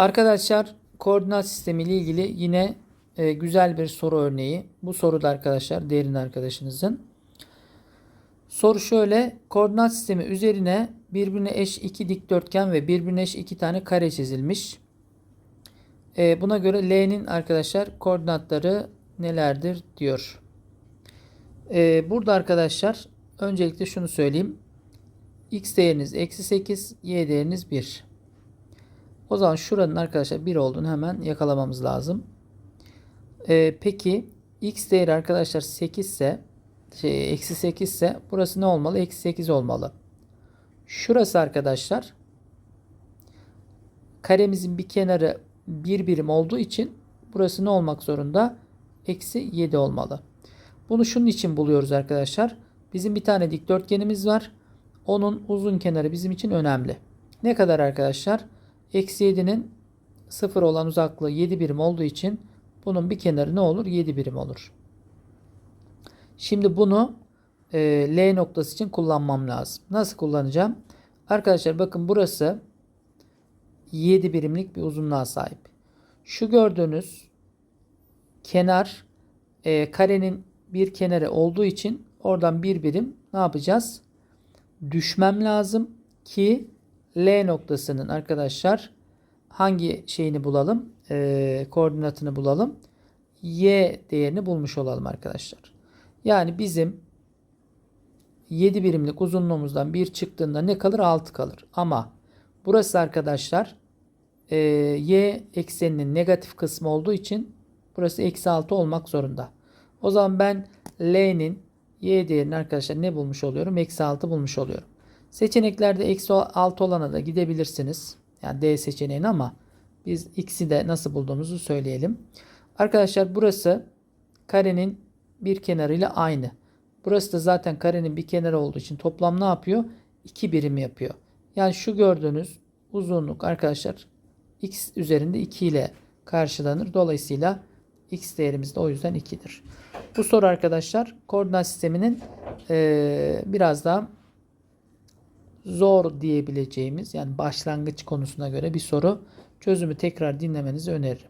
Arkadaşlar koordinat sistemi ile ilgili yine e, güzel bir soru örneği. Bu soruda arkadaşlar derin arkadaşınızın. Soru şöyle. Koordinat sistemi üzerine birbirine eş iki dikdörtgen ve birbirine eş iki tane kare çizilmiş. E, buna göre L'nin arkadaşlar koordinatları nelerdir diyor. E, burada arkadaşlar öncelikle şunu söyleyeyim. X değeriniz eksi 8, Y değeriniz 1. O zaman şuranın arkadaşlar 1 olduğunu hemen yakalamamız lazım. Ee, peki x değeri arkadaşlar 8 ise şey, eksi 8 ise burası ne olmalı? Eksi 8 olmalı. Şurası arkadaşlar karemizin bir kenarı bir birim olduğu için burası ne olmak zorunda? Eksi 7 olmalı. Bunu şunun için buluyoruz arkadaşlar. Bizim bir tane dikdörtgenimiz var. Onun uzun kenarı bizim için önemli. Ne kadar arkadaşlar? Eksi 7'nin 0 olan uzaklığı 7 birim olduğu için bunun bir kenarı ne olur? 7 birim olur. Şimdi bunu e, L noktası için kullanmam lazım. Nasıl kullanacağım? Arkadaşlar bakın burası 7 birimlik bir uzunluğa sahip. Şu gördüğünüz kenar e, karenin bir kenarı olduğu için oradan bir birim ne yapacağız? Düşmem lazım ki L noktasının arkadaşlar hangi şeyini bulalım? Ee, koordinatını bulalım. Y değerini bulmuş olalım arkadaşlar. Yani bizim 7 birimlik uzunluğumuzdan 1 çıktığında ne kalır? 6 kalır. Ama burası arkadaşlar e, y ekseninin negatif kısmı olduğu için burası eksi 6 olmak zorunda. O zaman ben L'nin y değerini arkadaşlar ne bulmuş oluyorum? Eksi 6 bulmuş oluyorum. Seçeneklerde eksi 6 olana da gidebilirsiniz. Yani D seçeneğini ama biz x'i de nasıl bulduğumuzu söyleyelim. Arkadaşlar burası karenin bir kenarıyla aynı. Burası da zaten karenin bir kenarı olduğu için toplam ne yapıyor? 2 birim yapıyor. Yani şu gördüğünüz uzunluk arkadaşlar x üzerinde 2 ile karşılanır. Dolayısıyla x değerimiz de o yüzden 2'dir. Bu soru arkadaşlar koordinat sisteminin ee, biraz daha zor diyebileceğimiz yani başlangıç konusuna göre bir soru. Çözümü tekrar dinlemenizi öneririm.